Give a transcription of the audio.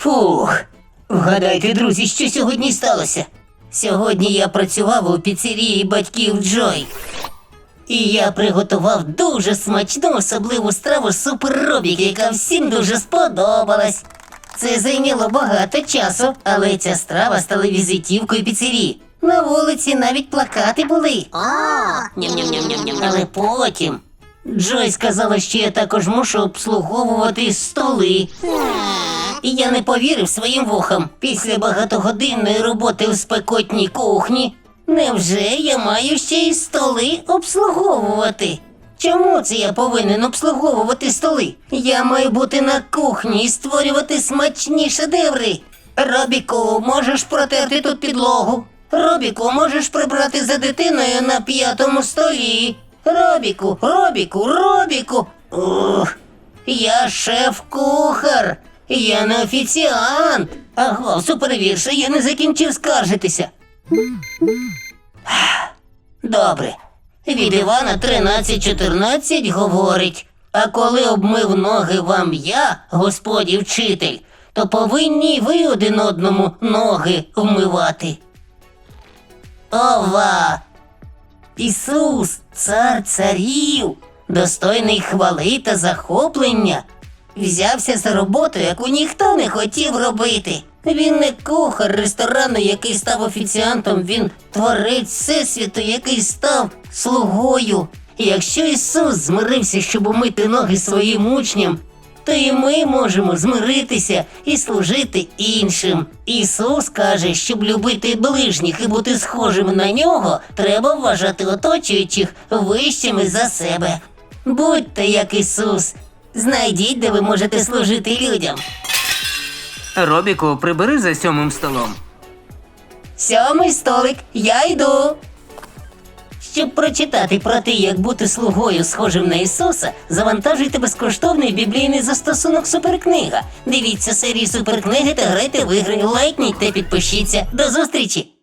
Фух. Вгадайте, друзі, що сьогодні сталося? Сьогодні я працював у піцерії батьків Джой. І я приготував дуже смачну особливу страву Супер Робік, яка всім дуже сподобалась. Це зайняло багато часу, але ця страва стала візитівкою піцерії. На вулиці навіть плакати були. Але потім Джой сказала, що я також мушу обслуговувати столи. І я не повірив своїм вухам. Після багатогодинної роботи в спекотній кухні. Невже я маю ще й столи обслуговувати? Чому це я повинен обслуговувати столи? Я маю бути на кухні і створювати смачні шедеври. Робіку, можеш протерти тут підлогу. Робіку, можеш прибрати за дитиною на п'ятому столі. Робіку, Робіку, Робіку. Ух, я шеф-кухар. Я не офіціант. Аго, супервірше, я не закінчив скаржитися. Добре. Від Івана 13.14 говорить: а коли обмив ноги вам я, господі вчитель, то повинні ви один одному ноги вмивати. Ова! Ісус, цар царів, достойний хвали та захоплення, взявся за роботу, яку ніхто не хотів робити. Він не кухар ресторану, який став офіціантом, він творець всесвіту, який став слугою. І Якщо Ісус змирився, щоб умити ноги своїм учням, то і ми можемо змиритися і служити іншим. Ісус каже, щоб любити ближніх і бути схожими на нього, треба вважати оточуючих вищими за себе. Будьте як Ісус, знайдіть, де ви можете служити людям. Робіку, прибери за сьомим столом. Сьомий столик, я йду. Щоб прочитати про те, як бути слугою, схожим на Ісуса, завантажуйте безкоштовний біблійний застосунок Суперкнига. Дивіться серії Суперкниги та грайте в ігри, лайкніть та підпишіться. До зустрічі!